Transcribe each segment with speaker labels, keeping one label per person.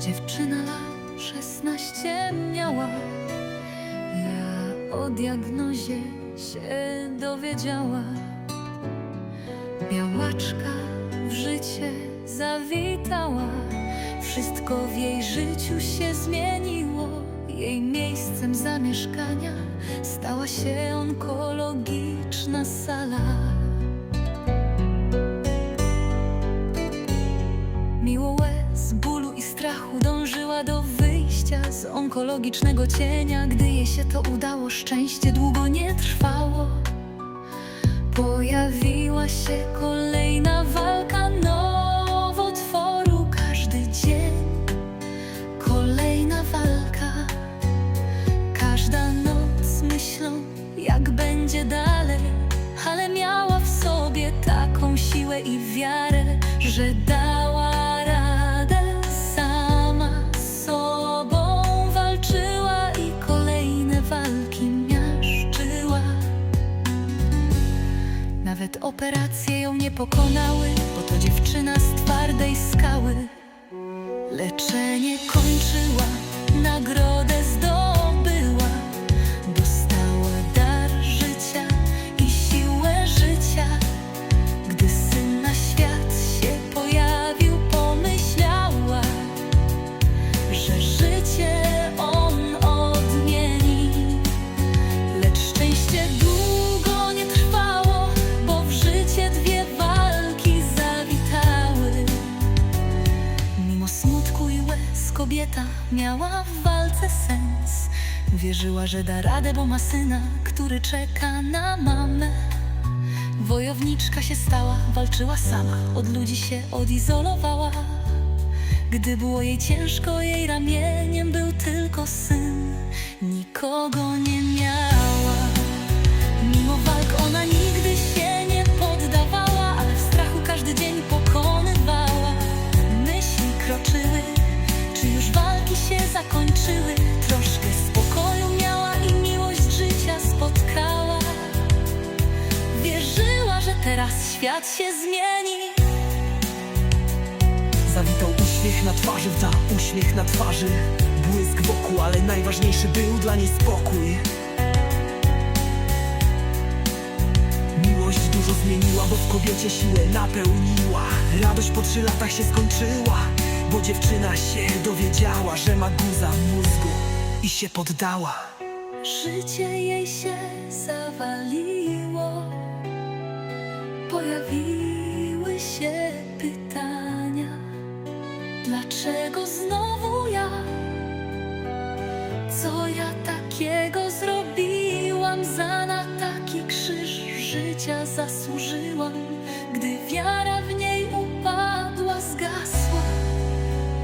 Speaker 1: Dziewczyna lat szesnaście miała. Ja o diagnozie się dowiedziała. Białaczka w życie zawitała. Wszystko w jej życiu się zmieniło. Jej miejscem zamieszkania Stała się onkologiczna strachu dążyła do wyjścia z onkologicznego cienia. Gdy jej się to udało, szczęście długo nie trwało. Pojawiła się kolejna walka Nawet operacje ją nie pokonały, bo to dziewczyna z twardej skały. Leczenie kończyła, miała w walce sens. Wierzyła, że da radę, bo ma syna, który czeka na mamę. Wojowniczka się stała, walczyła sama, od ludzi się odizolowała. Gdy było jej ciężko, jej ramieniem był tylko syn. Świat się zmieni.
Speaker 2: Zawitał uśmiech na twarzy, wda uśmiech na twarzy. Błysk wokół, ale najważniejszy był dla niej spokój. Miłość dużo zmieniła, bo w kobiecie siłę napełniła. Radość po trzy latach się skończyła Bo dziewczyna się dowiedziała, że ma guza mózgu I się poddała.
Speaker 1: Życie jej się zawaliło, pojawiły się pytania: Dlaczego znowu ja? Co ja takiego zrobiłam? Za na taki krzyż życia zasłużyłam. Gdy wiara w niej upadła, zgasła.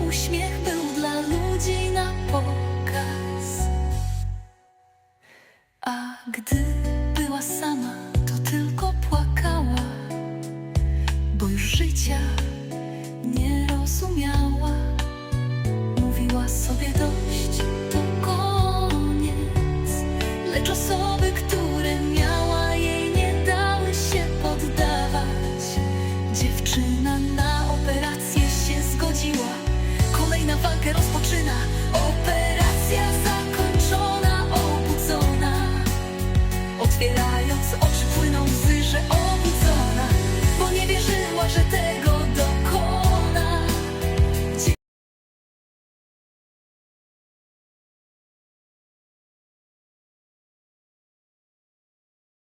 Speaker 1: Uśmiech był dla ludzi na pokaz. A gdy życia nie rozumiała. Mówiła sobie dość, to koniec, lecz osoby, które miała jej nie dały się poddawać. Dziewczyna na operację się zgodziła, kolejna walkę rozpoczyna.